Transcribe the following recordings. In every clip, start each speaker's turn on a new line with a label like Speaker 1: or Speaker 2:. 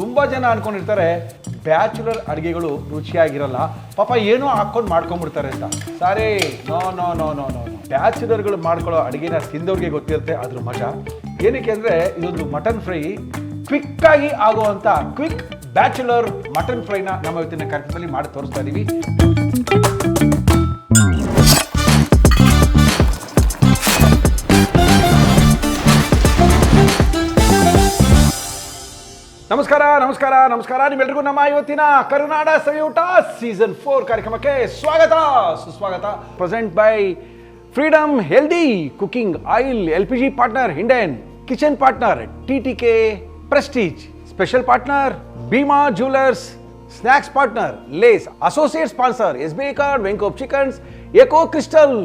Speaker 1: ತುಂಬ ಜನ ಅನ್ಕೊಂಡಿರ್ತಾರೆ ಬ್ಯಾಚುಲರ್ ಅಡುಗೆಗಳು ರುಚಿಯಾಗಿರಲ್ಲ. ಪಾಪ ಏನೋ ಹಾಕ್ಕೊಂಡು ಮಾಡ್ಕೊಂಡ್ಬಿಡ್ತಾರೆ ಅಂತ. Sorry, no no no no no ಬ್ಯಾಚುಲರ್ಗಳು ಮಾಡ್ಕೊಳ್ಳೋ ಅಡುಗೆನ ತಿಂದವ್ರಿಗೆ ಗೊತ್ತಿರುತ್ತೆ, ಅದ್ರ ಮಜಾ. ಏನಕ್ಕೆ ಅಂದರೆ ಇದೊಂದು ಮಟನ್ ಫ್ರೈ ಕ್ವಿಕ್ಕಾಗಿ ಆಗಿ ಆಗುವಂಥ ಕ್ವಿಕ್ ಬ್ಯಾಚುಲರ್ ಮಟನ್ ಫ್ರೈನ ನಮ್ಮ ಇವತ್ತಿನ ಕಾರ್ಯಕ್ರಮದಲ್ಲಿ ಮಾಡಿ ತೋರಿಸ್ತಾ ಇದ್ದೀವಿ ನಮಸ್ಕಾರ ನಮಸ್ಕಾರ ನಮಸ್ಕಾರ. ನಿಮ್ಮೆಲ್ರಿಗೂ ನಮ್ಮ ಇವತ್ತಿನ ಕರುನಾಡ ಸವಿಯೂಟ ಸೀಸನ್ ಫೋರ್ ಕಾರ್ಯಕ್ರಮಕ್ಕೆ ಸ್ವಾಗತ. ಸುಸ್ವಾಗತ. Present by freedom healthy cooking oil L P G partner Hindane kitchen partner T T K Prestige special partner Bhima jewellers snacks partner Lays associate sponsor S B card Venkob chickens eco crystal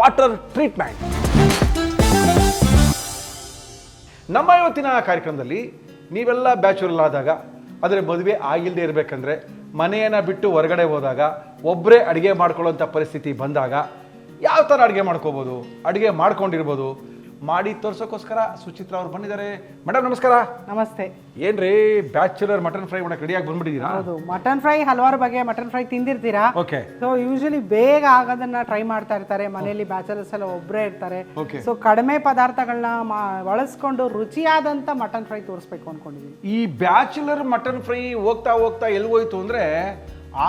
Speaker 1: water treatment ನಮ್ಮ ಇವತ್ತಿನ ಕಾರ್ಯಕ್ರಮದಲ್ಲಿ ನೀವೆಲ್ಲ bachelor ಆದಾಗ ಆದರೆ ಮದುವೆ ಆಗಿಲ್ಲದೆ ಇರಬೇಕಂದ್ರೆ ಮನೆಯನ್ನು ಬಿಟ್ಟು ಹೊರಗಡೆ ಹೋದಾಗ ಒಬ್ಬರೇ ಅಡುಗೆ ಮಾಡ್ಕೊಳ್ಳೋಂಥ ಪರಿಸ್ಥಿತಿ ಬಂದಾಗ, ಯಾವ ಥರ ಅಡುಗೆ ಮಾಡ್ಕೋಬೋದು? ಅಡುಗೆ ಮಾಡ್ಕೊಂಡಿರ್ಬೋದು. ಮಾಡಿ ತೋರ್ಸೋಕ್ಕೋಸ್ಕರ ಸುಚಿತ್ರ ಅವ್ರು ಬಂದಿದ್ದಾರೆ. ಮೇಡಮ್ ನಮಸ್ಕಾರ.
Speaker 2: ನಮಸ್ತೆ.
Speaker 1: ಏನ್ರಿ ಬ್ಯಾಚುಲರ್ ಮಟನ್ ಫ್ರೈ ಮಾಡಕ್ಕೆ ರೆಡಿಯಾಗಿ ಬಂದ್ಬಿಟ್ಟಿದ್ದೀರಾ?
Speaker 2: ಹೌದು ಮಟನ್ ಫ್ರೈ ಹಲವಾರು ಬಗೆಯ ಮಟನ್ ಫ್ರೈ ತಿಂದಿರ್ತೀರಾ?
Speaker 1: ಓಕೆ.
Speaker 2: ಸೊ ಯೂಶಲಿ ಬೇಗ ಆಗೋದನ್ನ ಟ್ರೈ ಮಾಡ್ತಾ ಇರ್ತಾರೆ. ಮನೆಯಲ್ಲಿ ಬ್ಯಾಚುಲರ್ಸ್ ಎಲ್ಲ ಒಬ್ಬರೇ ಇರ್ತಾರೆ.
Speaker 1: ಓಕೆ.
Speaker 2: ಸೊ ಕಡಿಮೆ ಪದಾರ್ಥಗಳನ್ನ ಬಳಸ್ಕೊಂಡು ರುಚಿಯಾದಂತ ಮಟನ್ ಫ್ರೈ ತೋರಿಸ್ಬೇಕು ಅನ್ಕೊಂಡಿದ್ದೀನಿ
Speaker 1: ಈ ಬ್ಯಾಚುಲರ್ ಮಟನ್ ಫ್ರೈ ಹೋಗ್ತಾ ಹೋಗ್ತಾ ಎಲ್ಲಿ ಹೋಯ್ತು ಅಂದರೆ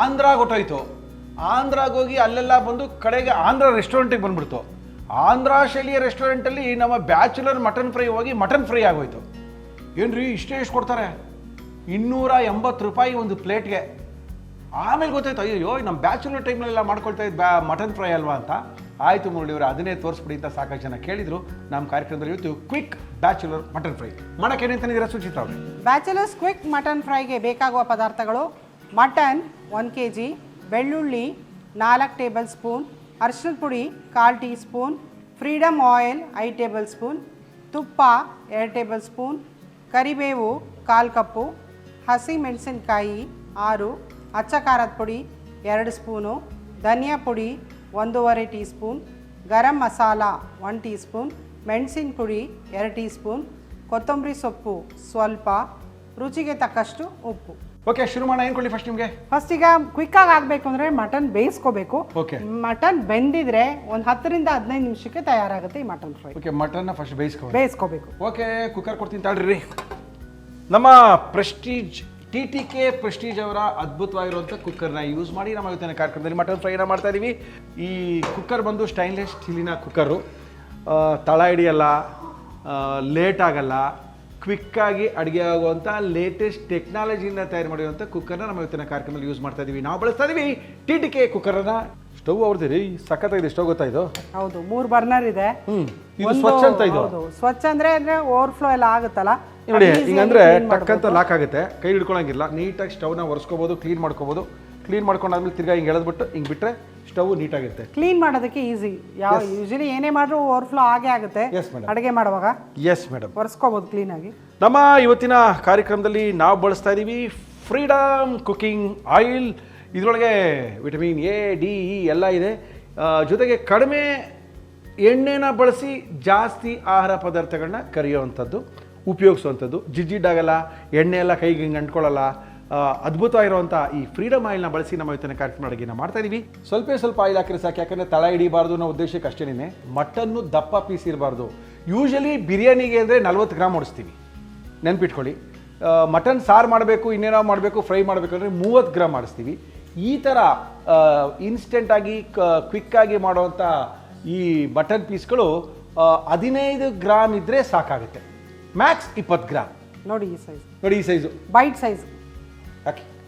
Speaker 1: ಆಂಧ್ರಾಗ ಹೊಟ್ಟೋಯ್ತು. ಆಂಧ್ರಾಗ ಹೋಗಿ ಅಲ್ಲೆಲ್ಲ ಬಂದು ಕಡೆಗೆ ಆಂಧ್ರ ರೆಸ್ಟೋರೆಂಟಿಗೆ ಬಂದ್ಬಿಡ್ತು. ಆಂಧ್ರ ಶೈಲಿಯ ರೆಸ್ಟೋರೆಂಟಲ್ಲಿ ನಮ್ಮ ಬ್ಯಾಚುಲರ್ ಮಟನ್ ಫ್ರೈ ಹೋಗಿ ಮಟನ್ ಫ್ರೈ ಆಗೋಯ್ತು. ಏನ್ರಿ ಇಷ್ಟೇ ಎಷ್ಟು ಕೊಡ್ತಾರೆ? ಇನ್ನೂರ ಎಂಬತ್ತು ರೂಪಾಯಿ ಒಂದು ಪ್ಲೇಟ್ಗೆ. ಆಮೇಲೆ ಗೊತ್ತಾಯ್ತು ಅಯ್ಯೋ ನಮ್ಮ ಬ್ಯಾಚುಲರ್ ಟೈಮ್ನಲ್ಲೆಲ್ಲ ಮಾಡ್ಕೊಳ್ತಾ ಇದ್ದ ಬ್ಯಾ ಮಟನ್ ಫ್ರೈ ಅಲ್ವಾ ಅಂತ. ಆಯಿತು ಮುರಳಿಯವರು ಅದನ್ನೇ ತೋರಿಸ್ಬಿಡಿ ಅಂತ ಸಾಕಷ್ಟು ಜನ ಕೇಳಿದರು. ನಮ್ಮ ಕಾರ್ಯಕ್ರಮದಲ್ಲಿ ಇವತ್ತು ಕ್ವಿಕ್ ಬ್ಯಾಚುಲರ್ ಮಟನ್ ಫ್ರೈ. ಮಾಡಕ್ಕೆ ಏನೇನು ತಂದಿದ್ದೀರಾ ಸೂಚಿತ ಅವ್ರೆ?
Speaker 2: ಬ್ಯಾಚುಲರ್ಸ್ ಕ್ವಿಕ್ ಮಟನ್ ಫ್ರೈಗೆ ಬೇಕಾಗುವ ಪದಾರ್ಥಗಳು ಮಟನ್ ಒಂದು ಕೆ ಜಿ ಬೆಳ್ಳುಳ್ಳಿ ನಾಲ್ಕು ಟೇಬಲ್ ಸ್ಪೂನ್ ಅರಿಶಿನದ ಪುಡಿ ಕಾಲು ಟೀ ಸ್ಪೂನ್ ಫ್ರೀಡಮ್ ಆಯಿಲ್ ಐದು ಟೇಬಲ್ ಸ್ಪೂನ್ ತುಪ್ಪ ಎರಡು ಟೇಬಲ್ ಸ್ಪೂನ್ ಕರಿಬೇವು ಕಾಲು ಕಪ್ಪು, ಹಸಿ ಮೆಣಸಿನಕಾಯಿ ಆರು ಅಚ್ಚ ಖಾರದ ಪುಡಿ ಎರಡು ಸ್ಪೂನು, ಧನಿಯಾ ಪುಡಿ ಒಂದೂವರೆ teaspoon garam masala one teaspoon ಮೆಣಸಿನ ಪುಡಿ ಎರಡು ಟೀ ಸ್ಪೂನ್ ಕೊತ್ತಂಬರಿ ಸೊಪ್ಪು ಸ್ವಲ್ಪ, ರುಚಿಗೆ ತಕ್ಕಷ್ಟು ಉಪ್ಪು.
Speaker 1: ಓಕೆ ಶುರು ಮಾಡೋಣ. ಏನು ಕೊಡಿ ಫಸ್ಟ್ ನಿಮಗೆ?
Speaker 2: ಫಸ್ಟ್ ಈಗ ಕ್ವಿಕ್ಕಾಗಿ ಆಗಬೇಕು ಅಂದರೆ ಮಟನ್ ಬೇಯಿಸ್ಕೋಬೇಕು.
Speaker 1: ಓಕೆ
Speaker 2: ಮಟನ್ ಬೆಂದಿದ್ರೆ ಒಂದು ಹತ್ತರಿಂದ ಹದಿನೈದು ನಿಮಿಷಕ್ಕೆ ತಯಾರಾಗುತ್ತೆ ಈ ಮಟನ್ ಫ್ರೈ
Speaker 1: ಓಕೆ ಮಟನ್ನ ಫಸ್ಟ್ ಬೇಯಿಸ್ಕೊ
Speaker 2: ಬೇಯಿಸ್ಕೋಬೇಕು.
Speaker 1: ಓಕೆ ಕುಕ್ಕರ್ ಕೊಡ್ತೀನಿ ತಾಳ್ರಿ. ನಮ್ಮ Prestige T T K Prestige ಅವರ ಅದ್ಭುತವಾಗಿರುವಂಥ ಕುಕ್ಕರ್ನ ಯೂಸ್ ಮಾಡಿ ನಮ್ಮ ಇವತ್ತಿನ ಕಾರ್ಯಕ್ರಮದಲ್ಲಿ ಮಟನ್ ಫ್ರೈನ ಮಾಡ್ತಾ ಇದ್ದೀವಿ ಈ ಕುಕ್ಕರ್ ಬಂದು ಸ್ಟೈನ್ಲೆಸ್ ಸ್ಟೀಲಿನ ಕುಕ್ಕರು ತಳ ಹಿಡಿಯಲ್ಲ ಲೇಟ್ ಆಗಲ್ಲ ಕ್ವಿಕ್ಕಾಗಿ ಅಡುಗೆ ಆಗುವಂಥ ಲೇಟೆಸ್ಟ್ ಟೆಕ್ನಾಲಜಿಯಿಂದ ತಯಾರು ಮಾಡಿರುವಂಥ ಕುಕ್ಕರ್ನ ನಮ್ಮ ಇವತ್ತಿನ ಕಾರ್ಯಕ್ರಮದಲ್ಲಿ ಯೂಸ್ ಮಾಡ್ತಾ ಇದ್ದೀವಿ ನಾವು ಬಳಸ್ತಾ ಇದ್ದೀವಿ ಟಿ ಟಿ ಕೆ ಕುಕ್ಕರ್ನ ಸ್ಟವ್ ಅವ್ರದ್ದು ರೀ ಸಖತ್ತಾಗಿದೆ ಸ್ಟವ್ ಇದು?
Speaker 2: ಹೌದು ಮೂರು ಬರ್ನರ್ ಇದೆ.
Speaker 1: ಇದು
Speaker 2: ಒಂದು-
Speaker 1: ಸ್ವಚ್ಛ ಅಂತ ಇದು.
Speaker 2: ಹೌದು ಸ್ವಚ್ಛ ಅಂದ್ರೆ ಅಂದ್ರೆ ಓವರ್ ಫ್ಲೋ ಎಲ್ಲ ಆಗುತ್ತಲ್ಲ?
Speaker 1: ನೋಡಿ
Speaker 2: ಅದು easy
Speaker 1: ಹಿಂಗಂದ್ರೆ
Speaker 2: ಆಗಿ clean
Speaker 1: ಟಕ್ ಅಂತ
Speaker 2: ಮಾಡ್ಬೋದು.
Speaker 1: ಲಾಕ್ ಆಗುತ್ತೆ. ಕೈ ಹಿಡ್ಕೊಳಂಗಿಲ್ಲ. ನೀಟಾಗಿ ಸ್ಟವ್ನ ಒರೆಸ್ಕೋಬೋದು ಕ್ಲೀನ್ ಮಾಡ್ಕೋಬೋದು. ಕ್ಲೀನ್ ಮಾಡ್ಕೊಂಡಾದ್ಮೇಲೆ ತಿರ್ಗಾ ಹಿಂಗೆ ಎಳೆದ್ಬಿಟ್ಟು ಹಿಂಗೆ ಬಿಟ್ಟರೆ ಸ್ಟವ್ ನೀಟಾಗಿರುತ್ತೆ.
Speaker 2: ಕ್ಲೀನ್ ಮಾಡೋದಕ್ಕೆ ಈಸಿ. ಯಾವ ಯೂಶಲಿ ಏನೇ ಮಾಡಿದ್ರು ಓವರ್ಫ್ಲೋ ಆಗೇ ಆಗುತ್ತೆ.
Speaker 1: ಎಸ್ ಮೇಡಮ್
Speaker 2: ಅಡುಗೆ ಮಾಡುವಾಗ
Speaker 1: ಎಸ್ ಮೇಡಮ್
Speaker 2: ಒರೆಸ್ಕೋಬೋದು ಕ್ಲೀನಾಗಿ
Speaker 1: ನಮ್ಮ ಇವತ್ತಿನ ಕಾರ್ಯಕ್ರಮದಲ್ಲಿ ನಾವು ಬಳಸ್ತಾ ಇದ್ದೀವಿ ಫ್ರೀಡಮ್ ಕುಕಿಂಗ್ ಆಯಿಲ್ ಇದರೊಳಗೆ ವಿಟಮಿನ್ ಎ ಡಿ ಇ ಎಲ್ಲ ಇದೆ. ಜೊತೆಗೆ ಕಡಿಮೆ ಎಣ್ಣೆನ ಬಳಸಿ ಜಾಸ್ತಿ ಆಹಾರ ಪದಾರ್ಥಗಳನ್ನ ಕರೆಯುವಂಥದ್ದು ಉಪಯೋಗಿಸುವಂಥದ್ದು. ಜಿಡ್ಜಿಡ್ಡಾಗಲ್ಲ ಎಣ್ಣೆ ಎಲ್ಲ ಕೈಗೆ ಹಿಂಗೆ ಅಂಟ್ಕೊಳ್ಳಲ್ಲ. ಆ, ಇರುವಂಥ ಈ ಫ್ರೀಡಮ್ ಆಯಿಲ್ನ ಬಳಸಿ ನಮ್ಮ ಇವತ್ತಿನ ಕಾರ್ಯಕ್ರಮ ಅಡುಗೆನ ಮಾಡ್ತಾ ಇದೀವಿ. ಸ್ವಲ್ಪ ಸ್ವಲ್ಪ ಆಯಿಲ್ ಹಾಕಿದ್ರೆ ಸಾಕು ಯಾಕಂದರೆ ತಳ ಹಿಡಿಬಾರ್ದು ಅನ್ನೋ ಉದ್ದೇಶಕ್ಕೆ ಅಷ್ಟೇನೆ ಮಟನ್ನು ದಪ್ಪ ಪೀಸ್ ಇರಬಾರ್ದು. ಯೂಶಲಿ ಬಿರಿಯಾನಿಗೆ ಅಂದರೆ ನಲ್ವತ್ತು ಗ್ರಾಮ್ ಓಡಿಸ್ತೀವಿ. ನೆನ್ಪಿಟ್ಕೊಳ್ಳಿ. ಮಟನ್ ಸಾರು ಮಾಡಬೇಕು ಇನ್ನೇನೋ ಮಾಡಬೇಕು ಫ್ರೈ ಮಾಡಬೇಕು ಅಂದರೆ ಮೂವತ್ತು ಗ್ರಾಮ್ ಮಾಡಿಸ್ತೀವಿ. ಈ ಥರ ಇನ್ಸ್ಟೆಂಟಾಗಿ ಕ್ವಿಕ್ಕಾಗಿ ಮಾಡುವಂಥ ಈ ಮಟನ್ ಪೀಸ್ಗಳು ಹದಿನೈದು ಗ್ರಾಮ್ ಇದ್ದರೆ ಸಾಕಾಗುತ್ತೆ. ಮ್ಯಾಕ್ಸ್ ಇಪ್ಪತ್ತು ಗ್ರಾಮ್
Speaker 2: ನೋಡಿ ಈ ಸೈಜ್
Speaker 1: ನೋಡಿ ಈ ಸೈಜು
Speaker 2: ಬೈಟ್ ಸೈಜ್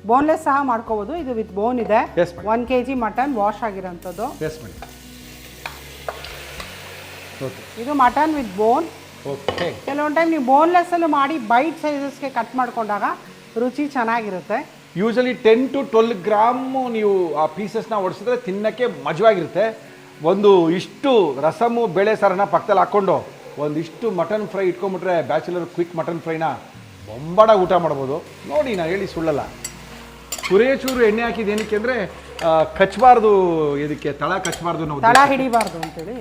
Speaker 2: ಬೋನ್ಲೆಸ್ ಸಹ ಮಾಡ್ಕೋಬೋದು. ಇದು ವಿತ್ ಬೋನ್ ಇದೆ.
Speaker 1: Yes, madam.
Speaker 2: One K G mutton wash ಆಗಿರೋಂಥದ್ದು.
Speaker 1: ಎಸ್ ಮಾಡಿ ಓಕೆ
Speaker 2: ಇದು ಮಟನ್ ವಿತ್ ಬೋನ್
Speaker 1: ಓಕೆ
Speaker 2: ಕೆಲವೊಂದು ಟೈಮ್ ನೀವು ಬೋನ್ಲೆಸ್ ಅಲ್ಲೂ ಮಾಡಿ ಬೈಟ್ ಸೈಜಸ್ಗೆ ಕಟ್ ಮಾಡ್ಕೊಂಡಾಗ ರುಚಿ ಚೆನ್ನಾಗಿರುತ್ತೆ.
Speaker 1: Usually ten to twelve gram ನೀವು ಆ ಪೀಸಸ್ನ ಒಡಿಸಿದ್ರೆ ತಿನ್ನಕ್ಕೆ ಮಜವಾಗಿರುತ್ತೆ. ಒಂದು ಇಷ್ಟು ರಸಮು ಬೇಳೆ ಸಾರನ್ನ ಪಕ್ಕದಲ್ಲಿ ಹಾಕ್ಕೊಂಡು ಒಂದಿಷ್ಟು ಮಟನ್ ಫ್ರೈ ಇಟ್ಕೊಂಡ್ಬಿಟ್ರೆ ಬ್ಯಾಚುಲರ್ ಕ್ವಿಕ್ ಮಟನ್ ಫ್ರೈನ ಬೊಂಬಾಡ ಊಟ ಮಾಡ್ಬೋದು. ನೋಡಿ ನಾನು ಹೇಳಿ ಸುಳ್ಳಲ್ಲ. ಚೂರೇ ಚೂರು ಎಣ್ಣೆ ಹಾಕಿದ ಏನಕ್ಕೆ ಅಂದರೆ ಕಚ್ಚಬಾರ್ದು ಇದಕ್ಕೆ ತಳ ಕಚ್ಚಬಾರ್ದು ನಾವು
Speaker 2: ತಳ ಹಿಡಿಬಾರ್ದು ಅಂತೇಳಿ.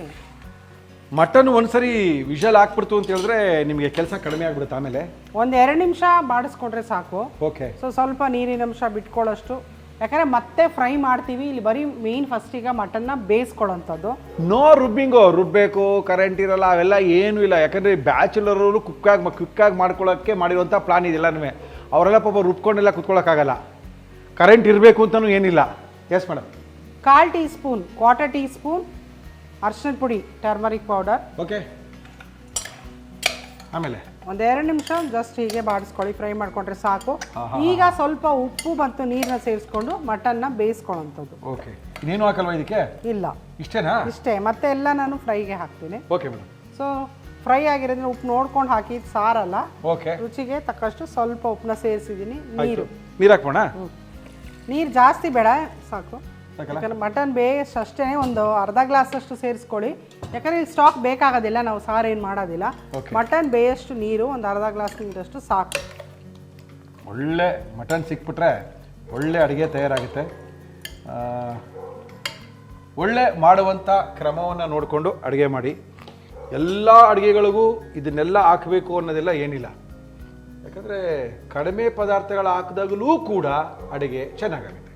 Speaker 1: ಮಟನ್ ಒಂದ್ಸರಿ ವಿಷಲ್ ಹಾಕ್ಬಿಡ್ತು ಅಂತ ಹೇಳಿದ್ರೆ ನಿಮಗೆ ಕೆಲಸ ಕಡಿಮೆ ಆಗ್ಬಿಡುತ್ತೆ ಆಮೇಲೆ.
Speaker 2: ಒಂದು ಎರಡು ನಿಮಿಷ ಬಾಡಿಸ್ಕೊಂಡ್ರೆ ಸಾಕು.
Speaker 1: ಓಕೆ.
Speaker 2: ಸೊ ಸ್ವಲ್ಪ ನೀರಿನ ಅಂಶ ಬಿಟ್ಕೊಳ್ಳೋಷ್ಟು. ಯಾಕಂದರೆ ಮತ್ತೆ ಫ್ರೈ ಮಾಡ್ತೀವಿ. ಇಲ್ಲಿ ಬರೀ ಮೇಯ್ನ್ ಫಸ್ಟಿಗೆ ಮಟನ್ನ ಬೇಯಿಸ್ಕೊಳ್ಳೋಂಥದ್ದು.
Speaker 1: ನೋ ರುಬ್ಬಿಂಗು ರುಬ್ಬೇಕು ಕರೆಂಟ್ ಇರಲ್ಲ ಅವೆಲ್ಲ ಏನೂ ಇಲ್ಲ. ಯಾಕಂದರೆ ಬ್ಯಾಚುಲರು ಕುಕ್ಕಾಗಿ ಆಗಿ ಮಾಡ್ಕೊಳ್ಳೋಕ್ಕೆ ಮಾಡಿರುವಂತ ಪ್ಲಾನ್ ಇದೆಲ್ಲನೂ. ಅವರೆಲ್ಲ ಪಾಪ ರುಬ್ಕೊಂಡೆಲ್ಲ ಕುತ್ಕೊಳ್ಳೋಕ್ಕಾಗಲ್ಲ. ಕರೆಂಟ್ ಇರಬೇಕು ಅಂತಲೂ ಏನಿಲ್ಲ. ಎಸ್ ಮೇಡಮ್
Speaker 2: ಕಾಲು teaspoon quarter teaspoon ಅರ್ಶಿನ ಪುಡಿ ಟರ್ಮರಿಕ್ ಪೌಡರ್
Speaker 1: ಓಕೆ ಆಮೇಲೆ?
Speaker 2: ಒಂದು ಎರಡು ನಿಮಿಷ ಜಸ್ಟ್ ಹೀಗೆ ಬಾಡಿಸ್ಕೊಳ್ಳಿ ಫ್ರೈ ಮಾಡ್ಕೊಂಡ್ರೆ ಸಾಕು. ಈಗ ಸ್ವಲ್ಪ ಉಪ್ಪು ಮತ್ತು ನೀರನ್ನ ಸೇರಿಸ್ಕೊಂಡು ಮಟನ್ನ ಬೇಯಿಸ್ಕೊಳ್ಳೋಂಥದ್ದು
Speaker 1: ಓಕೆ ಇನ್ನೇನು ಹಾಕಲ್ವಾ ಇದಕ್ಕೆ?
Speaker 2: ಇಲ್ಲ.
Speaker 1: ಇಷ್ಟೇನಾ?
Speaker 2: ಇಷ್ಟೇ. ಮತ್ತೆ ಎಲ್ಲ ನಾನು ಫ್ರೈಗೆ ಹಾಕ್ತೀನಿ.
Speaker 1: ಓಕೆ ಮೇಡಮ್
Speaker 2: ಸೊ ಫ್ರೈ ಆಗಿರೋದ್ರೆ ಉಪ್ಪು ನೋಡ್ಕೊಂಡು ಹಾಕಿ ಸಾರಲ್ಲ.
Speaker 1: ಓಕೆ
Speaker 2: ರುಚಿಗೆ ತಕ್ಕಷ್ಟು ಸ್ವಲ್ಪ ಉಪ್ಪನ್ನ ಸೇರಿಸಿದ್ದೀನಿ. ನೀರು.
Speaker 1: ನೀರು ಹಾಕೋಣ
Speaker 2: ನೀರು ಜಾಸ್ತಿ ಬೇಡ ಸಾಕು? ಯಾಕಂದ್ರೆ ಮಟನ್ ಬೇಸ್ ಅಷ್ಟೇ ಒಂದು ಅರ್ಧ ಗ್ಲಾಸ್ ಅಷ್ಟು ಸೇರಿಸ್ಕೊಳ್ಳಿ. ಯಾಕಂದ್ರೆ ಇಲ್ಲಿ ಸ್ಟಾಕ್ ಬೇಕಾಗೋದಿಲ್ಲ ನಾವು ಸಾರು ಏನು ಮಾಡೋದಿಲ್ಲ. ಮಟನ್ ಬೇಯಷ್ಟು ನೀರು ಒಂದು ಅರ್ಧ ಗ್ಲಾಸ್ ನೀರಷ್ಟು ಸಾಕು.
Speaker 1: ಒಳ್ಳೆ ಮಟನ್ ಸಿಕ್ಬಿಟ್ರೆ ಒಳ್ಳೆ ಅಡುಗೆ ತಯಾರಾಗುತ್ತೆ. ಒಳ್ಳೆ ಮಾಡುವಂಥ ಕ್ರಮವನ್ನು ನೋಡಿಕೊಂಡು ಅಡುಗೆ ಮಾಡಿ. ಎಲ್ಲ ಅಡುಗೆಗಳಿಗೂ ಇದನ್ನೆಲ್ಲ ಹಾಕಬೇಕು ಅನ್ನೋದೆಲ್ಲ ಏನಿಲ್ಲ. ಯಾಕಂದರೆ ಕಡಿಮೆ ಪದಾರ್ಥಗಳು ಹಾಕಿದಾಗಲೂ ಕೂಡ ಅಡುಗೆ ಚೆನ್ನಾಗಾಗುತ್ತೆ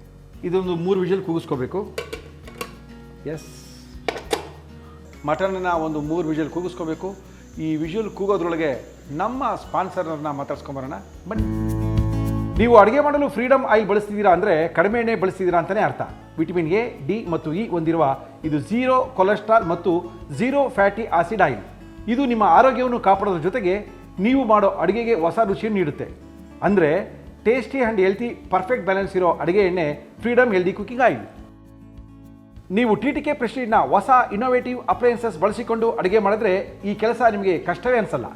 Speaker 1: ಇದೊಂದು ಮೂರು ವಿಷಲ್ ಕೂಗಿಸ್ಕೋಬೇಕು. ಎಸ್ ಮಟನನ್ನು ಒಂದು ಮೂರು ವಿಷಲ್ ಕೂಗಿಸ್ಕೋಬೇಕು. ಈ ವಿಷಲ್ ಕೂಗೋದ್ರೊಳಗೆ ನಮ್ಮ ಸ್ಪಾನ್ಸರ್ನ ಮಾತಾಡ್ಸ್ಕೊಂಬರೋಣ. ಬನ್ನಿ. ನೀವು ಅಡುಗೆ ಮಾಡಲು ಫ್ರೀಡಮ್ ಆಯಿಲ್ ಬಳಸ್ತಿದ್ದೀರಾ ಅಂದರೆ ಕಡಿಮೆ ಎಣ್ಣೆ ಬಳಸ್ತಿದ್ದೀರಾ ಅಂತಲೇ ಅರ್ಥ. ವಿಟಮಿನ್ ಎ, ಡಿ ಮತ್ತು ಇ ಹೊಂದಿರುವ ಇದು ಝೀರೋ ಕೊಲೆಸ್ಟ್ರಾಲ್ ಮತ್ತು ಝೀರೋ ಫ್ಯಾಟಿ ಆಸಿಡ್ ಆಯಿಲ್. ಇದು ನಿಮ್ಮ ಆರೋಗ್ಯವನ್ನು ಕಾಪಾಡೋದ್ರ ಜೊತೆಗೆ ನೀವು ಮಾಡೋ ಅಡುಗೆಗೆ ಹೊಸ ರುಚಿಯನ್ನು ನೀಡುತ್ತೆ. ಅಂದರೆ tasty and healthy perfect balance ಇರೋ ಅಡುಗೆ ಎಣ್ಣೆ ಫ್ರೀಡಮ್ ಹೆಲ್ದಿ ಕುಕಿಂಗ್ ಆಯಿಲ್. ನೀವು ಟಿ ಟಿ ಕೆ ಪ್ರೆಸ್ಟೀಜ್ನ ಹೊಸ ಇನೋವೇಟಿವ್ ಅಪ್ಲಯನ್ಸಸ್ ಬಳಸಿಕೊಂಡು ಅಡುಗೆ ಮಾಡಿದ್ರೆ ಈ ಕೆಲಸ ನಿಮಗೆ ಕಷ್ಟವೇ ಅನಿಸಲ್ಲ.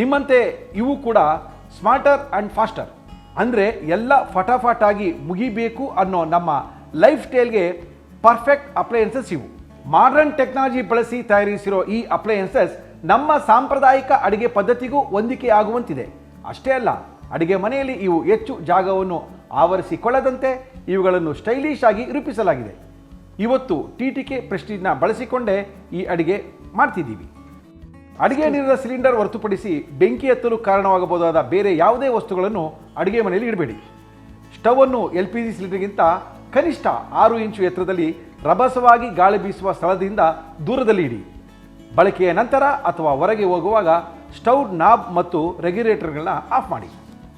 Speaker 1: ನಿಮ್ಮಂತೆ ಇವು ಕೂಡ ಸ್ಮಾರ್ಟರ್ ಆ್ಯಂಡ್ ಫಾಸ್ಟರ್ ಅಂದರೆ ಎಲ್ಲ ಫಟಾಫಟಾಗಿ ಮುಗಿಬೇಕು ಅನ್ನೋ ನಮ್ಮ ಲೈಫ್ ಸ್ಟೈಲ್ಗೆ ಪರ್ಫೆಕ್ಟ್ ಅಪ್ಲಯನ್ಸಸ್ ಇವು. ಮಾಡರ್ನ್ ಟೆಕ್ನಾಲಜಿ ಬಳಸಿ ತಯಾರಿಸಿರೋ ಈ ಅಪ್ಲಯನ್ಸಸ್ ನಮ್ಮ ಸಾಂಪ್ರದಾಯಿಕ ಅಡುಗೆ ಪದ್ಧತಿಗೂ ಹೊಂದಿಕೆಯಾಗುವಂತಿದೆ. ಅಷ್ಟೇ ಅಲ್ಲ ಅಡುಗೆ ಮನೆಯಲ್ಲಿ ಇವು ಹೆಚ್ಚು ಜಾಗವನ್ನು ಆವರಿಸಿಕೊಳ್ಳದಂತೆ ಇವುಗಳನ್ನು ಸ್ಟೈಲಿಶ್ ಆಗಿ ರೂಪಿಸಲಾಗಿದೆ. ಇವತ್ತು ಟಿ ಟಿ ಕೆ ಪ್ರೆಸ್ಟೀಜ್ನ ಬಳಸಿಕೊಂಡೇ ಈ ಅಡುಗೆ ಮಾಡ್ತಿದ್ದೀವಿ. ಅಡುಗೆ ನೀರಿನ ಸಿಲಿಂಡರ್ ಹೊರತುಪಡಿಸಿ ಬೆಂಕಿ ಎತ್ತಲು ಕಾರಣವಾಗಬಹುದಾದ ಬೇರೆ ಯಾವುದೇ ವಸ್ತುಗಳನ್ನು ಅಡುಗೆ ಮನೆಯಲ್ಲಿ ಇಡಬೇಡಿ. ಸ್ಟವನ್ನು ಎಲ್ ಪಿ ಜಿ ಸಿಲಿಂಡರ್ಗಿಂತ ಕನಿಷ್ಠ ಆರು ಇಂಚು ಎತ್ತರದಲ್ಲಿ ರಭಸವಾಗಿ ಗಾಳಿ ಬೀಸುವ ಸ್ಥಳದಿಂದ ದೂರದಲ್ಲಿ ಇಡಿ. ಬಳಕೆಯ ನಂತರ ಅಥವಾ ಹೊರಗೆ ಹೋಗುವಾಗ ಸ್ಟವ್, ನಾಬ್ ಮತ್ತು ರೆಗ್ಯುಲೇಟರ್ಗಳನ್ನ ಆಫ್ ಮಾಡಿ.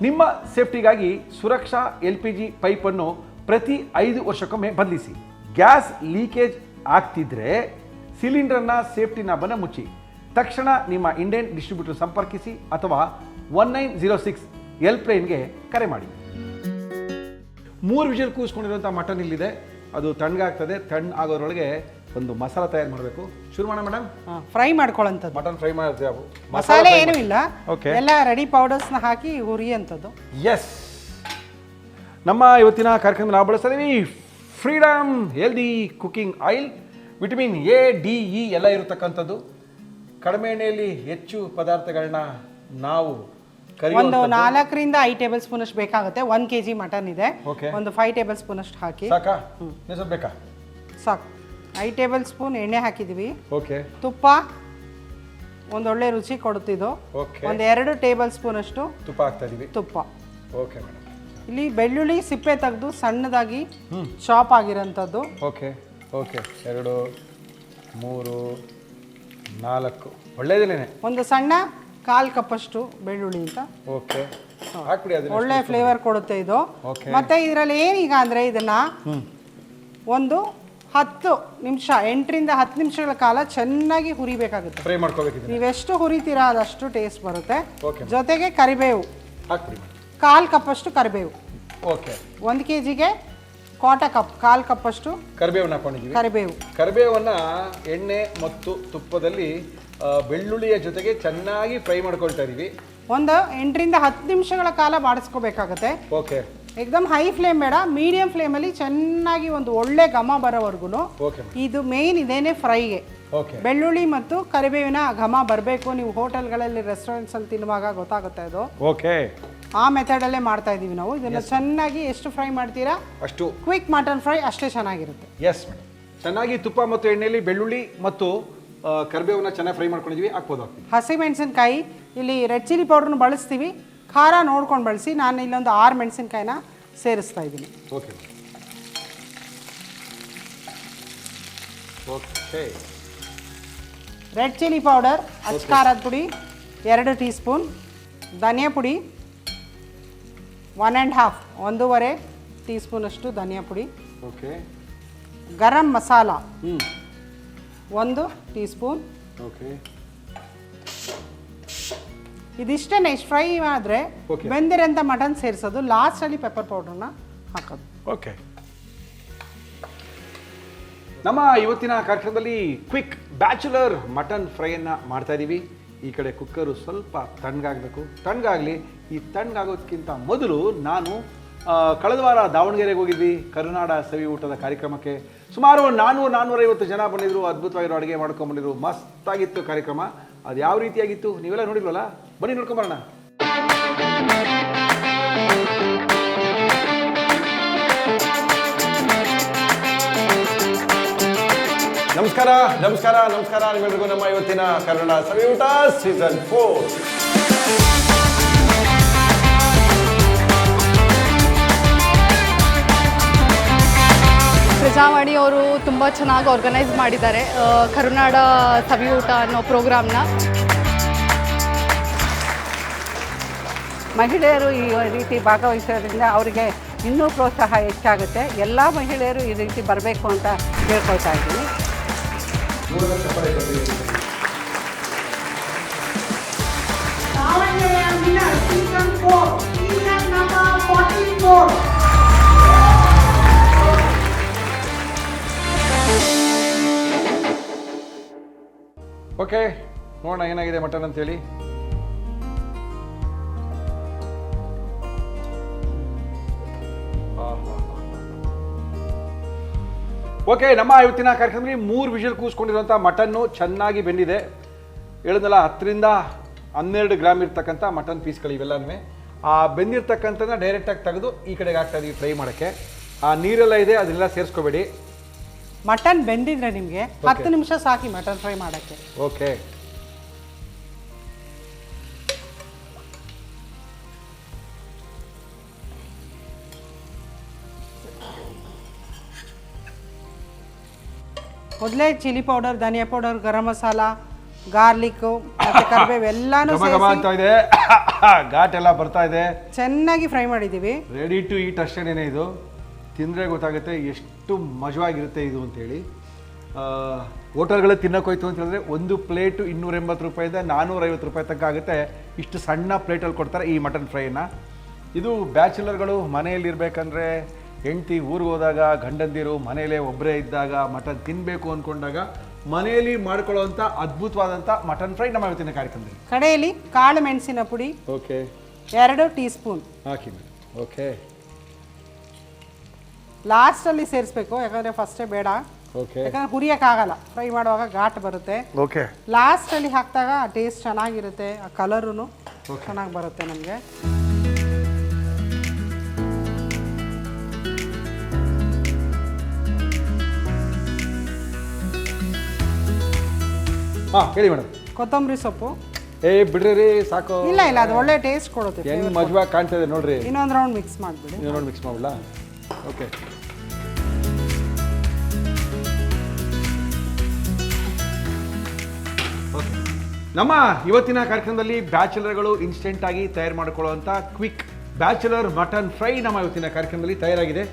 Speaker 1: ನಿಮ್ಮ ಸೇಫ್ಟಿಗಾಗಿ ಸುರಕ್ಷಾ ಎಲ್ ಪಿ ಜಿ ಪೈಪನ್ನು ಪ್ರತಿ ಐದು ವರ್ಷಕ್ಕೊಮ್ಮೆ ಬದಲಿಸಿ. ಗ್ಯಾಸ್ ಲೀಕೇಜ್ ಆಗ್ತಿದ್ರೆ ಸಿಲಿಂಡರ್ನ ಸೇಫ್ಟಿನ ಬನ ಮುಚ್ಚಿ. ತಕ್ಷಣ ನಿಮ್ಮ ಇಂಡಿಯನ್ ಡಿಸ್ಟ್ರಿಬ್ಯೂಟರ್ ಸಂಪರ್ಕಿಸಿ ಅಥವಾ ಒನ್ ನೈನ್ ಜೀರೋ ಸಿಕ್ಸ್ ಎಲ್ಪ್ಲೈನ್ಗೆ ಕರೆ ಮಾಡಿ. ಮೂರು ವಿಷಲ್ ಕೂಸ್ಕೊಂಡಿರುವಂಥ ಮಟನ್ ಇಲ್ಲಿದೆ. ಅದು ತಣ್ಣಗಾಗ್ತದೆ. ತಣ್ಣ ಆಗೋದ್ರೊಳಗೆ ಒಂದು ಮಸಾಲ ತಯಾರು ಮಾಡಬೇಕು. ಶುರು ಮಾಡೋಣ ಮೇಡಮ್
Speaker 2: ಫ್ರೈ ಮಾಡ್ಕೊಳ್ಳೋಂಥದ್ದು.
Speaker 1: ಮಟನ್ ಫ್ರೈ ಮಾಡ್ತೀವಿ ಅವು
Speaker 2: ಮಸಾಲೆ ಏನೂ ಇಲ್ಲ.
Speaker 1: ಓಕೆ
Speaker 2: ಎಲ್ಲ ರೆಡಿ ಪೌಡರ್ಸ್ನ ಹಾಕಿ ಹುರಿಯಂಥದ್ದು
Speaker 1: ಎಸ್ ನಮ್ಮ ಇವತ್ತಿನ ಕಾರ್ಯಕ್ರಮ ನಾವು ಬಳಸ್ತಾ ಇದೀವಿ freedom healthy cooking oil vitamin A D E ಎಲ್ಲ ಇರತಕ್ಕಂಥದ್ದು. ಕಡಿಮೆ ಎಣ್ಣೆಯಲ್ಲಿ ಹೆಚ್ಚು ಪದಾರ್ಥಗಳನ್ನ ನಾವು
Speaker 2: ಒಂದು
Speaker 1: ಕರಿಯುವಂಥದ್ದು.
Speaker 2: ನಾಲ್ಕರಿಂದ ಐದು ಟೇಬಲ್ ಸ್ಪೂನ್ ಅಷ್ಟು ಬೇಕಾಗುತ್ತೆ. ಒಂದು ಕೆ ಜಿ ಮಟನ್ ಇದೆ.
Speaker 1: Okay.
Speaker 2: ಒಂದು ಫೈವ್ ಟೇಬಲ್ ಸ್ಪೂನ್ ಅಷ್ಟು ಹಾಕಿ.
Speaker 1: ಸಾಕಾ? ನೀವು ಸ್ವಲ್ಪ ಬೇಕಾ?
Speaker 2: ಸಾಕು. ಐದು ಟೇಬಲ್ ಸ್ಪೂನ್ ಎಣ್ಣೆ ಹಾಕಿದ್ದೀವಿ
Speaker 1: ಓಕೆ.
Speaker 2: ತುಪ್ಪ ಒಂದೊಳ್ಳೆ ರುಚಿ ಕೊಡುತ್ತಿದ್ದು
Speaker 1: ಓಕೆ.
Speaker 2: ಒಂದು ಎರಡು ಟೇಬಲ್ ಸ್ಪೂನ್ ಅಷ್ಟು
Speaker 1: ತುಪ್ಪ ಹಾಕ್ತಾ ಇದೀವಿ.
Speaker 2: ತುಪ್ಪ.
Speaker 1: Okay madam.
Speaker 2: ಇಲ್ಲಿ ಬೆಳ್ಳುಳ್ಳಿ ಸಿಪ್ಪೆ ತೆಗೆದು ಸಣ್ಣದಾಗಿ ಚಾಪ್ ಆಗಿರೋಂಥದ್ದು.
Speaker 1: Okay okay. ಎರಡು ಮೂರು ನಾಲ್ಕು. ಒಳ್ಳೇದೇನೆ
Speaker 2: ಒಂದು ಸಣ್ಣ ಕಾಲು ಕಪ್ಪಷ್ಟು ಬೆಳ್ಳುಳ್ಳಿ ಅಂತ.
Speaker 1: ಓಕೆ. ಹಾಕ್ಬಿಡಿ ಅದನ್ನ
Speaker 2: ಒಳ್ಳೆ ಫ್ಲೇವರ್ ಕೊಡುತ್ತೆ ಇದು. ಮತ್ತೆ ಇದರಲ್ಲಿ ಏನೀಗ ಅಂದ್ರೆ ಇದನ್ನ ಒಂದು ಹತ್ತು ನಿಮಿಷ ಎಂಟರಿಂದ ಹತ್ತು ನಿಮಿಷಗಳ ಕಾಲ ಚೆನ್ನಾಗಿ ಹುರಿಬೇಕಾಗುತ್ತೆ.
Speaker 1: ಫ್ರೈ ಮಾಡ್ಕೋಬೇಕು
Speaker 2: ನೀವೆಷ್ಟು ಹುರಿತೀರಾ ಅದಷ್ಟು ಟೇಸ್ಟ್ ಬರುತ್ತೆ. ಜೊತೆಗೆ ಕರಿಬೇವು. ಕಾಲು ಕಪ್ಪಷ್ಟು ಕರಿಬೇವು.
Speaker 1: ಓಕೆ
Speaker 2: ಒಂದು ಕೆ ಜಿಗೆ ಕಾಟ ಕಪ್ ಕಾಲು ಕಪ್ಪಷ್ಟು
Speaker 1: ಕರಿಬೇವನ್ನ ಹಾಕೊಂಡಿದ್ದೀವಿ.
Speaker 2: ಕರಿಬೇವು.
Speaker 1: ಕರಿಬೇವನ್ನ ಎಣ್ಣೆ ಮತ್ತು ತುಪ್ಪದಲ್ಲಿ ಬೆಳ್ಳುಳ್ಳಿಯ ಜೊತೆಗೆ ಚೆನ್ನಾಗಿ ಫ್ರೈ ಮಾಡ್ಕೊಳ್ತಾ ಇದ್ದೀವಿ
Speaker 2: ಒಂದು ಎಂಟರಿಂದ ಹತ್ತು ನಿಮಿಷಗಳ ಕಾಲ ಬಾಡಿಸ್ಕೋಬೇಕಾಗತ್ತೆ.
Speaker 1: ಓಕೆ
Speaker 2: ಏಕ್ದಮ್ ಹೈ ಫ್ಲೇಮ್ ಬೇಡ ಮೀಡಿಯಂ ಫ್ಲೇಮಲ್ಲಿ ಚೆನ್ನಾಗಿ ಒಂದು ಒಳ್ಳೆ ಘಮ ಬರೋವರೆಗೂ
Speaker 1: ಓಕೆ
Speaker 2: ಇದು ಮೇನ್ ಇದೇನೆ ಫ್ರೈಗೆ.
Speaker 1: ಓಕೆ
Speaker 2: ಬೆಳ್ಳುಳ್ಳಿ ಮತ್ತು ಕರಿಬೇವಿನ ಘಮ ಬರಬೇಕು ನೀವು ಹೋಟೆಲ್ಗಳಲ್ಲಿ ರೆಸ್ಟೋರೆಂಟ್ಸಲ್ಲಿ ತಿನ್ನುವಾಗ ಗೊತ್ತಾಗುತ್ತೆ ಅದು.
Speaker 1: ಓಕೆ
Speaker 2: ಆ ಮೆಥಡಲ್ಲೇ ಮಾಡ್ತಾ ಇದ್ದೀವಿ ನಾವು. ಇದನ್ನ ಚೆನ್ನಾಗಿ ಎಷ್ಟು ಫ್ರೈ ಮಾಡ್ತೀರಾ?
Speaker 1: ಅಷ್ಟು.
Speaker 2: ಕ್ವಿಕ್ ಮಟನ್ ಫ್ರೈ ಅಷ್ಟೇ ಚೆನ್ನಾಗಿರುತ್ತೆ.
Speaker 1: ಎಸ್ ಮೇಡಮ್ ಚೆನ್ನಾಗಿ ತುಪ್ಪ ಮತ್ತು ಎಣ್ಣೆಯಲ್ಲಿ ಬೆಳ್ಳುಳ್ಳಿ ಮತ್ತು ಕರಿಬೇವನ್ನ ಚೆನ್ನಾಗಿ ಫ್ರೈ ಮಾಡ್ಕೊಂಡಿದ್ದೀವಿ ಹಾಕ್ಬೋದು ಹಸಿ
Speaker 2: ಹಸಿಮೆಣಸಿನ್ಕಾಯಿ ಇಲ್ಲಿ ರೆಡ್ ಚಿಲ್ಲಿ ಪೌಡ್ರನ್ನ ಬಳಸ್ತೀವಿ. ಖಾರ ನೋಡ್ಕೊಂಡು ಬಳಸಿ ನಾನು ಇಲ್ಲೊಂದು ಆರು ಮೆಣಸಿನ್ಕಾಯಿನ ಸೇರಿಸ್ತಾ ಇದ್ದೀನಿ.
Speaker 1: Okay okay
Speaker 2: red chilli powder ಅಚ್ಚ ಖಾರದ ಪುಡಿ ಎರಡು ಟೀ ಸ್ಪೂನ್ ಧನಿಯಾ ಪುಡಿ ಒನ್ ಆ್ಯಂಡ್ ಹಾಫ್ ಒಂದೂವರೆ ಟೀ ಸ್ಪೂನಷ್ಟು ಧನಿಯಾ ಪುಡಿ.
Speaker 1: ಓಕೆ
Speaker 2: ಗರಂ ಮಸಾಲ
Speaker 1: ಹ್ಞೂ
Speaker 2: ಒಂದು ಟೀ ಸ್ಪೂನ್
Speaker 1: ಓಕೆ
Speaker 2: ಇದಿಷ್ಟೇ ನೆಕ್ಸ್ಟ್ ಫ್ರೈ ಆದರೆ
Speaker 1: Okay.
Speaker 2: ಬೆಂದಿರೋಂಥ ಮಟನ್ ಸೇರಿಸೋದು ಲಾಸ್ಟಲ್ಲಿ ಪೆಪ್ಪರ್ ಪೌಡ್ರನ್ನ ಹಾಕೋದು.
Speaker 1: ಓಕೆ ನಮ್ಮ ಇವತ್ತಿನ ಕಾರ್ಯಕ್ರಮದಲ್ಲಿ ಕ್ವಿಕ್ ಬ್ಯಾಚುಲರ್ ಮಟನ್ ಫ್ರೈಯನ್ನು ಮಾಡ್ತಾ ಇದ್ದೀವಿ ಈ ಕಡೆ ಕುಕ್ಕರು ಸ್ವಲ್ಪ ತಣ್ಣಗಾಗಬೇಕು. ತಣ್ಣಗಾಗಲಿ ಈ ತಣ್ಣಗಾಗೋದಕ್ಕಿಂತ ಮೊದಲು ನಾನು ಆ, ಕಳೆದ ವಾರ ದಾವಣಗೆರೆಗೆ ಹೋಗಿದ್ವಿ ಕರುನಾಡ ಸವಿ ಊಟದ ಕಾರ್ಯಕ್ರಮಕ್ಕೆ. ಸುಮಾರು ನಾನ್ನೂರು ನಾನ್ನೂರೈವತ್ತು ಜನ ಬಂದಿದ್ರು ಅದ್ಭುತವಾಗಿರೋ ಅಡುಗೆ ಮಾಡ್ಕೊಂಡ್ಬಂದಿದ್ರು. ಮಸ್ತಾಗಿತ್ತು ಕಾರ್ಯಕ್ರಮ. ಅದು ಯಾವ ರೀತಿಯಾಗಿತ್ತು? ನೀವೆಲ್ಲ ನೋಡಿಲ್ವಲ್ಲ? ಬನ್ನಿ ನೋಡ್ಕೊಂಬರೋಣ ನಮಸ್ಕಾರ ನಮಸ್ಕಾರ ನಮಸ್ಕಾರ. ನಿಮ್ಮೆಲ್ಲರಿಗೂ ನಮ್ಮ ಇವತ್ತಿನ ಕನ್ನಡ ಸವಿಯೂಟ ಸೀಸನ್ ಫೋರ್
Speaker 3: ಪ್ರಜಾವಾಣಿ ಅವರು ತುಂಬ ಚೆನ್ನಾಗಿ ಆರ್ಗನೈಸ್ ಮಾಡಿದ್ದಾರೆ ಕರುನಾಡ ಸವಿಯೂಟ ಅನ್ನೋ ಪ್ರೋಗ್ರಾಮ್ನ
Speaker 4: ಮಹಿಳೆಯರು ಈ ರೀತಿ ಭಾಗವಹಿಸೋದ್ರಿಂದ ಅವರಿಗೆ ಇನ್ನೂ ಪ್ರೋತ್ಸಾಹ ಹೆಚ್ಚಾಗುತ್ತೆ. ಎಲ್ಲ ಮಹಿಳೆಯರು ಈ ರೀತಿ ಬರಬೇಕು ಅಂತ ಕೇಳ್ಕೊಳ್ತಾ ಇದ್ದೀನಿ.
Speaker 1: ಓಕೆ ನೋಡೋಣ ಏನಾಗಿದೆ ಮಟನ್ ಅಂತೇಳಿ. ಓಕೆ ನಮ್ಮ ಇವತ್ತಿನ ಕಾರ್ಯಕ್ರಮದಲ್ಲಿ ಮೂರು ವಿಷಲ್ ಕೂಸ್ಕೊಂಡಿರುವಂಥ ಮಟನ್ನು ಚೆನ್ನಾಗಿ ಬೆಂದಿದೆ. ಹೇಳಿದ್ನಲ್ಲ, ಹತ್ತರಿಂದ ಹನ್ನೆರಡು ಗ್ರಾಮ್ ಇರ್ತಕ್ಕಂಥ ಮಟನ್ ಪೀಸ್ಗಳು ಇವೆಲ್ಲನೂ ಆ ಬೆಂದಿರ್ತಕ್ಕಂಥದ್ದನ್ನ ಡೈರೆಕ್ಟಾಗಿ ತೆಗೆದು ಈ ಕಡೆಗೆ ಹಾಕ್ತಾ ಇದೀವಿ ಫ್ರೈ ಮಾಡೋಕ್ಕೆ. ಆ ನೀರೆಲ್ಲ ಇದೆ, ಅದನ್ನೆಲ್ಲ ಸೇರಿಸ್ಕೋಬೇಡಿ.
Speaker 2: ಮಟನ್ ಬೆಂದಿದ್ರೆ ನಿಮಗೆ ಹತ್ತು ನಿಮಿಷ ಸಾಕಿ ಮಟನ್ ಫ್ರೈ ಮಾಡೋಕ್ಕೆ.
Speaker 1: ಓಕೆ
Speaker 2: ಮೊದಲೇ ಚಿಲ್ಲಿ ಪೌಡರ್ ಧನಿಯಾ ಪೌಡರ್ ಗರಂ ಮಸಾಲ ಗಾರ್ಲಿಕ್ಕು ಮತ್ತೆ ಕರಿಬೇವು ಎಲ್ಲಾನು
Speaker 1: ಘಮ ಇದೆ. ಘಾಟ್ ಎಲ್ಲ ಬರ್ತಾ ಇದೆ.
Speaker 2: ಚೆನ್ನಾಗಿ ಫ್ರೈ ಮಾಡಿದ್ದೀವಿ.
Speaker 1: ರೆಡಿ ಟು ಈಟ್ ಅಷ್ಟೇನೆ ಇದು? ತಿಂದರೆ ಗೊತ್ತಾಗುತ್ತೆ ಎಷ್ಟು ಮಜವಾಗಿರುತ್ತೆ ಇದು ಅಂತೇಳಿ. ಹೋಟೆಲ್ಗಳೇ ತಿನ್ನೋಕೋಯ್ತು ಅಂತ ಹೇಳಿದ್ರೆ ಒಂದು ಪ್ಲೇಟು ಇನ್ನೂರ ಎಂಬತ್ತು ರೂಪಾಯಿಂದ ನಾನ್ನೂರೈವತ್ತು ರೂಪಾಯಿ ತನಕ ಆಗುತ್ತೆ. ಇಷ್ಟು ಸಣ್ಣ ಪ್ಲೇಟಲ್ಲಿ ಕೊಡ್ತಾರೆ ಈ ಮಟನ್ ಫ್ರೈನ. ಇದು ಬ್ಯಾಚುಲರ್ಗಳು ಮನೆಯಲ್ಲಿರಬೇಕಂದ್ರೆ ಹೆಂಡ್ತಿ ಊರಿಗೆ ಹೋದಾಗ ಗಂಡಂದಿರು ಮನೆಯಲ್ಲೇ ಒಬ್ಬರೇ ಇದ್ದಾಗ ಮಟನ್ ತಿನ್ನಬೇಕು ಅಂದ್ಕೊಂಡಾಗ ಮನೆಯಲ್ಲಿ ಮಾಡ್ಕೊಳ್ಳೋಂಥ ಅದ್ಭುತವಾದಂಥ ಮಟನ್ ಫ್ರೈ ನಮ್ಮ ಇವತ್ತಿನ ಕಾರ್ಯಕ್ರಮದಲ್ಲಿ.
Speaker 2: ಕಡೆಯಲ್ಲಿ ಕಾಳು ಮೆಣಸಿನ ಪುಡಿ.
Speaker 1: ಓಕೆ.
Speaker 2: ಎರಡು ಟೀ ಸ್ಪೂನ್
Speaker 1: ಹಾಕಿ ಓಕೆ.
Speaker 2: ಲಾಸ್ಟಲ್ಲಿ ಸೇರಿಸ್ಬೇಕು ಯಾಕಂದರೆ ಫಸ್ಟೇ ಬೇಡ.
Speaker 1: ಓಕೆ
Speaker 2: ಯಾಕಂದ್ರೆ ಹುರಿಯೋಕ್ಕಾಗಲ್ಲ. ಫ್ರೈ ಮಾಡುವಾಗ ಘಾಟ್ ಬರುತ್ತೆ.
Speaker 1: ಓಕೆ
Speaker 2: ಲಾಸ್ಟಲ್ಲಿ ಹಾಕಿದಾಗ ಆ ಟೇಸ್ಟ್ ಚೆನ್ನಾಗಿರುತ್ತೆ ಆ ಕಲರೂ ಚೆನ್ನಾಗಿ ಬರುತ್ತೆ ನಮಗೆ.
Speaker 1: ಹಾಂ ಹೇಳಿ ಮೇಡಮ್.
Speaker 2: ಕೊತ್ತಂಬರಿ ಸೊಪ್ಪು.
Speaker 1: ಏ ಬಿಡ್ರಿ ರೀ ಸಾಕು.
Speaker 2: ಇಲ್ಲ ಇಲ್ಲ ಅದು ಒಳ್ಳೆ ಟೇಸ್ಟ್ ಕೊಡುತ್ತೆ
Speaker 1: ಹೆಂಗ್ ಮಜವಾಗಿ ಕಾಣ್ತಾ ಇದೆ ನೋಡ್ರಿ.
Speaker 2: ಇನ್ನೊಂದು ರೌಂಡ್ ಮಿಕ್ಸ್ ಮಾಡಿಬಿಡಿ.
Speaker 1: ನೀವು ನೋಡಿ ಮಿಕ್ಸ್ ಮಾಡಲ್ಲ ಓಕೆ ನಮ್ಮ ಇವತ್ತಿನ ಕಾರ್ಯಕ್ರಮದಲ್ಲಿ ಬ್ಯಾಚುಲರ್ಗಳು ಇನ್ಸ್ಟೆಂಟ್ ಆಗಿ ತಯಾರು ಮಾಡಿಕೊಳ್ಳುವಂಥ ಕ್ವಿಕ್ ಬ್ಯಾಚುಲರ್ ಮಟನ್ ಫ್ರೈ ನಮ್ಮ ಇವತ್ತಿನ ಕಾರ್ಯಕ್ರಮದಲ್ಲಿ ತಯಾರಾಗಿದೆ.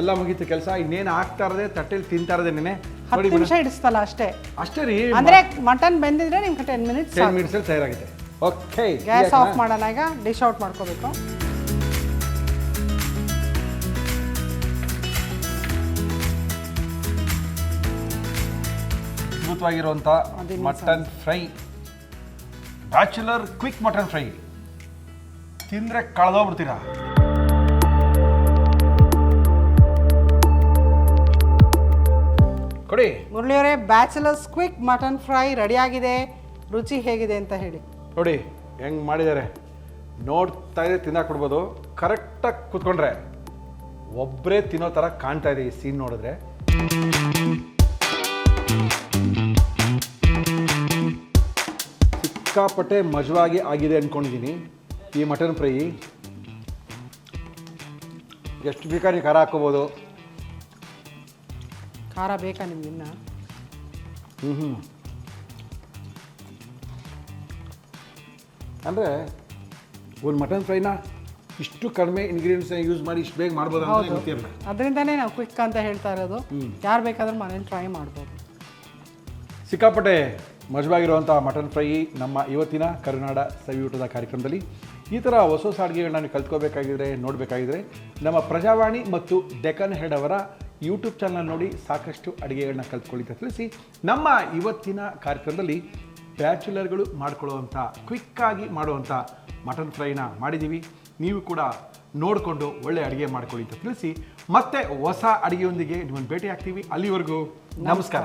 Speaker 1: ಎಲ್ಲ ಮುಗೀತು ಕೆಲಸ ಇನ್ನೇನು ಆಗ್ತಾ ಇರದೆ ತಟ್ಟೆಲಿ ತಿಂತಾ ಇರದೆ ನೆನೆ
Speaker 2: ಹತ್ತು ನಿಮಿಷ ಇಡಿಸ್ತಲ್ಲ ಅಷ್ಟೇ.
Speaker 1: ಅಷ್ಟೇ ರೀ
Speaker 2: ಅಂದ್ರೆ ಮಟನ್ ಬೆಂದಿದ್ರೆ ನಿಮ್ಗೆ ಟೆನ್ ಮಿನಿಟ್ಸ್
Speaker 1: ಟೆನ್ ಮಿನಿಟ್ಸಲ್ಲಿ ತಯಾರಾಗಿದೆ ಓಕೆ
Speaker 2: ಗ್ಯಾಸ್ ಆಫ್ ಮಾಡೋಣ ಈಗ ಡಿಶ್ ಔಟ್ ಮಾಡ್ಕೋಬೇಕು.
Speaker 1: ಅದ್ಭುತವಾಗಿರುವಂಥ mutton fry. Bachelor quick mutton fry. ತಿಂದ್ರೆ ಕಳೆದೋಗ್ಬಿಡ್ತೀರಾ? ಕೊಡಿ.
Speaker 2: ಮುರಳಿಯವರೇ ಬ್ಯಾಚುಲರ್ಸ್ ಕ್ವಿಕ್ ಮಟನ್ ಫ್ರೈ ರೆಡಿಯಾಗಿದೆ. ರುಚಿ ಹೇಗಿದೆ ಅಂತ ಹೇಳಿ.
Speaker 1: ನೋಡಿ ಹೆಂಗ್ ಮಾಡಿದ್ದಾರೆ. ನೋಡ್ತಾ ಇದ್ರೆ ತಿನ್ನಕ್ಕೆ ಕೊಡ್ಬೋದು ಕರೆಕ್ಟಾಗಿ ಕೂತ್ಕೊಂಡ್ರೆ ಒಬ್ಬರೇ ತಿನ್ನೋ ಥರ ಕಾಣ್ತಾ ಇದೆ ಈ ಸೀನ್ ನೋಡಿದ್ರೆ. ಸಿಕ್ಕಾಪಟ್ಟೆ ಮಜವಾಗಿ ಆಗಿದೆ ಅಂದ್ಕೊಂಡಿದ್ದೀನಿ ಈ ಮಟನ್ ಫ್ರೈ. ಎಷ್ಟು ಬೇಕಾದ್ರೆ ಖಾರ ಹಾಕ್ಕೋಬೋದು.
Speaker 2: ಖಾರ ಬೇಕಾ ನಿಮ್ಗೆ ಇನ್ನ?
Speaker 1: ಹ್ಞೂ ಹ್ಞೂ ಅಂದರೆ ಒಂದು ಮಟನ್ ಫ್ರೈನ ಇಷ್ಟು ಕಡಿಮೆ ಇಂಗ್ರೀಡಿಯೆಂಟ್ಸ್ನ ಯೂಸ್ ಮಾಡಿ ಇಷ್ಟು ಬೇಗ ಮಾಡ್ಬೋದು ಅಂತ
Speaker 2: ಹೌದು. ಅದರಿಂದನೇ ನಾವು ಕ್ವಿಕ್ ಅಂತ ಹೇಳ್ತಾ ಇರೋದು. ಯಾರು ಬೇಕಾದ್ರೂ ಮನೇಲಿ ಟ್ರೈ ಮಾಡ್ಬೋದು.
Speaker 1: ಸಿಕ್ಕಾಪಟ್ಟೆ ಮಜವಾಗಿರುವಂಥ ಮಟನ್ ಫ್ರೈ ನಮ್ಮ ಇವತ್ತಿನ ಕರುನಾಡ ಸವಿಯೂಟದ ಕಾರ್ಯಕ್ರಮದಲ್ಲಿ ಈ ಥರ ಹೊಸ ಹೊಸ ಅಡುಗೆಗಳನ್ನ ಕಲ್ತ್ಕೋಬೇಕಾಗಿದ್ರೆ, ನೋಡಬೇಕಾಗಿದ್ರೆ ನಮ್ಮ ಪ್ರಜಾವಾಣಿ ಮತ್ತು ಡೆಕನ್ ಹೆಡ್ ಅವರ ಯೂಟ್ಯೂಬ್ ಚಾನಲ್ ನೋಡಿ ಸಾಕಷ್ಟು ಅಡುಗೆಗಳನ್ನ ಕಲ್ತ್ಕೊಳ್ಳಿ ಅಂತ ತಿಳಿಸಿ, ನಮ್ಮ ಇವತ್ತಿನ ಕಾರ್ಯಕ್ರಮದಲ್ಲಿ ಬ್ಯಾಚುಲರ್ಗಳು ಮಾಡ್ಕೊಳ್ಳುವಂಥ ಕ್ವಿಕ್ಕಾಗಿ ಮಾಡುವಂಥ ಮಟನ್ ಫ್ರೈನ ಮಾಡಿದ್ದೀವಿ. ನೀವು ಕೂಡ ನೋಡಿಕೊಂಡು ಒಳ್ಳೆ ಅಡುಗೆ ಮಾಡ್ಕೊಳ್ಳಿ ಅಂತ ತಿಳಿಸಿ, ಮತ್ತೆ ಹೊಸ ಅಡುಗೆಯೊಂದಿಗೆ ನಿಮ್ಮನ್ನು ಭೇಟಿ ಆಗ್ತೀವಿ ಅಲ್ಲಿವರೆಗೂ ನಮಸ್ಕಾರ.